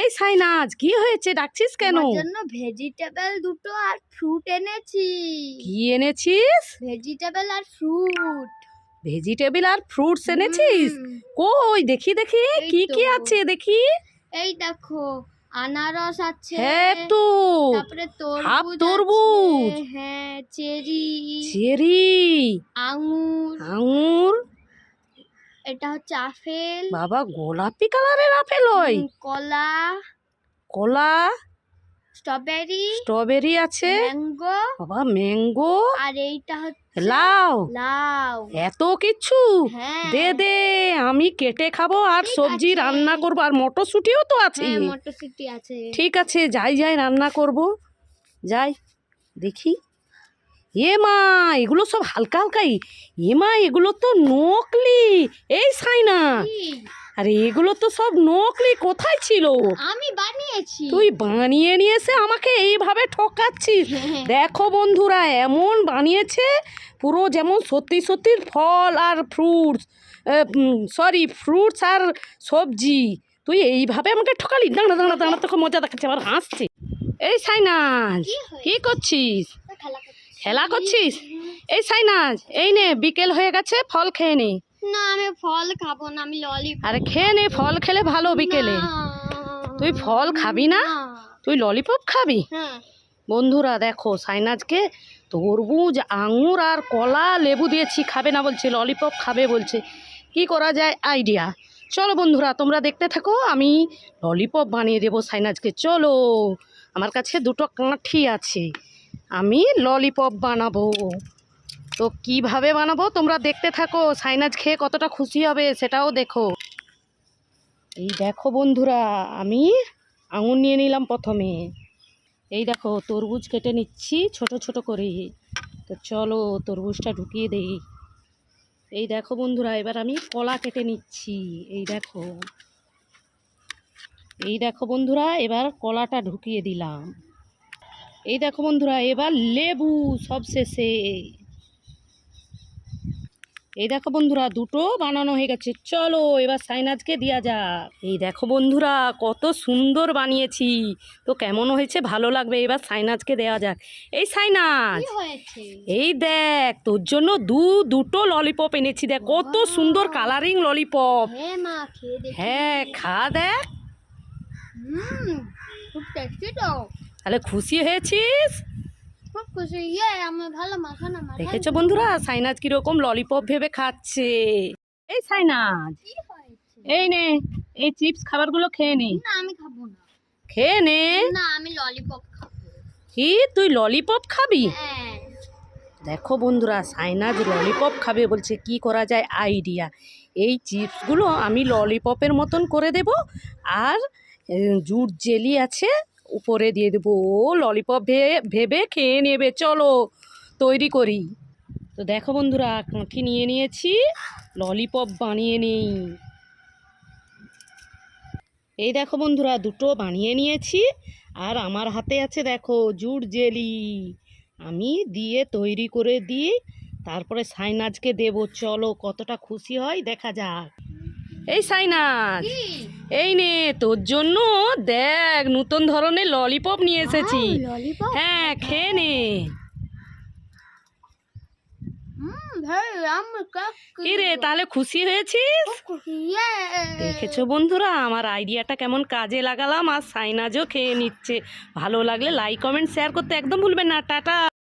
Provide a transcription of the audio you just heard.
এই সাইনাজ কি হয়েছে? ডাকছিস কেন? জন্য ভেজিটেবল দুটো আর ফ্রুট এনেছি। কি এনেছিস? ভেজিটেবল আর ফ্রুট। ভেজিটেবল আর ফ্রুটস এনেছিস? কই দেখি দেখি কি কি আছে দেখি। এই দেখো আনারস আছে হ্যাঁ তো তারপরে তরমুজ। হ্যাঁ চেরি চেরি। আঙুর। আঙুর। এটা হচ্ছে আপেল। বাবা গোলাপি কালারের আপেল উম, কলা। কলা। স্ট্রবেরি। স্ট্রবেরি আছে। ম্যাঙ্গো। বাবা ম্যাঙ্গো। আর এইটা হচ্ছে লাউ। লাউ। এত কিছু? হ্যাঁ। দে দে আমি কেটে খাব আর সবজি রান্না করব। আর মটরশুঁটিও তো আছে। হ্যাঁ মটরশুঁটি আছে। ঠিক আছে যাই যাই রান্না করব। যাই দেখি। এ মা এগুলো সব হালকা হালকাই এ মা এগুলো তো নকলি। এই সাইনা? আরে এগুলো তো সব নকলি কোথায় ছিল? আমি বানিয়েছি। তুই বানিয়ে নিয়ে এসে আমাকে এইভাবে ঠকাচ্ছিস। দেখো বন্ধুরা এমন বানিয়েছে পুরো যেমন সত্যি সত্যি ফল আর ফ্রুটস সরি ফ্রুটস আর সবজি। তুই এইভাবে আমাকে ঠকালি? দাঁড়া দাঁড়া দাঁড়া তোকে মজা দেখাচ্ছে আবার হাসছে। এই সাইনাজ? কি করছিস? খেলা করছিস? এই সাইনাজ এই নে বিকেল হয়ে গেছে ফল খেয়ে নে। না আমি ফল খাব না আমি ললিপপ আরে খেয়ে নে ফল খেলে ভালো বিকেলে। তুই ফল খাবি না? তুই ললিপপ খাবি? হ্যাঁ। বন্ধুরা দেখো সাইনাজকে তরমুজ আঙুর আর কলা লেবু দিয়েছি খাবে না বলছে ললিপপ খাবে বলছে। কি করা যায়? আইডিয়া চলো বন্ধুরা তোমরা দেখতে থাকো আমি ললিপপ বানিয়ে দেবো সাইনাজকে। চলো আমার কাছে দুটো কাঠি আছে। আমি ললিপপ বানাবো। তো কীভাবে বানাবো? তোমরা দেখতে থাকো, সাইনাজ খেয়ে কতটা খুশি হবে সেটাও দেখো। এই দেখো বন্ধুরা, আমি আঙুর নিয়ে নিলাম প্রথমে। এই দেখো, তরমুজ কেটে নিচ্ছি ছোট ছোট করে। তো চলো তরমুজটা ঢুকিয়ে দেই। এই দেখো বন্ধুরা, এবার আমি কলা কেটে নিচ্ছি। এই দেখো। এই দেখো বন্ধুরা, এবার কলাটা ঢুকিয়ে দিলাম। এই দেখো বন্ধুরা এবার লেবু সব শেষে এই দেখো বন্ধুরা দুটো বানানো হয়ে গেছে। চলো এবার সাইনাজকে দেওয়া যাক। এই দেখো বন্ধুরা কত সুন্দর বানিয়েছি। তো কেমন হয়েছে? ভালো লাগবে। এবার সাইনাজকে দেওয়া যাক। এই সাইনাজ এই দেখ তোর জন্য দু দুটো ললিপপ এনেছি দেখ। কত সুন্দর কালারিং ললিপপ হ্যাঁ দেখি। হ্যাঁ খা দেখ। হুম খুব টেস্টি তো। তাহলে খুশি হয়েছিস? ইয়ে দেখেছ বন্ধুরা? সাইনাজ কীরকম ললিপপ ভেবে খাচ্ছে। এই সাইনাজ এই নে এই চিপস খাবারগুলো খেয়ে নে। না আমি খাব না। খেয়ে নে। না আমি ললিপপ খাব। কি? তুই ললিপপ খাবি? হ্যাঁ। দেখো বন্ধুরা সাইনাজ ললিপপ খাবে বলছে কি করা যায়? আইডিয়া এই চিপসগুলো আমি ললিপপের মতন করে দেব আর জুট জেলি আছে উপরে দিয়ে দেবো। ও ললিপপ ভেবে খেয়ে নেবে, চলো, তৈরি করি। তো দেখো বন্ধুরা কাঁঠি নিয়ে নিয়েছি ললিপপ বানিয়ে নেই। এই দেখো বন্ধুরা, দুটো বানিয়ে নিয়েছি, আর আমার হাতে আছে দেখো জুট জেলি। আমি দিয়ে তৈরি করে দিই, তারপরে সাইনাজকে দেবো। চলো, কতটা খুশি হয়, দেখা যাক। এই সাইনাজ কি? এই নে তোর জন্য দেখ নতুন ধরনের ললিপপ নিয়ে এসেছি। হ্যাঁ খেয়ে নে। হুম ভেরি রে তাহলে খুশি হয়েছিস? দেখেছ বন্ধুরা আমার আইডিয়াটা কেমন কাজে লাগালাম আর সাইনাজও খেয়ে নিচ্ছে। ভালো লাগলে লাইক কমেন্ট শেয়ার করতে একদম ভুলবেন না টাটা।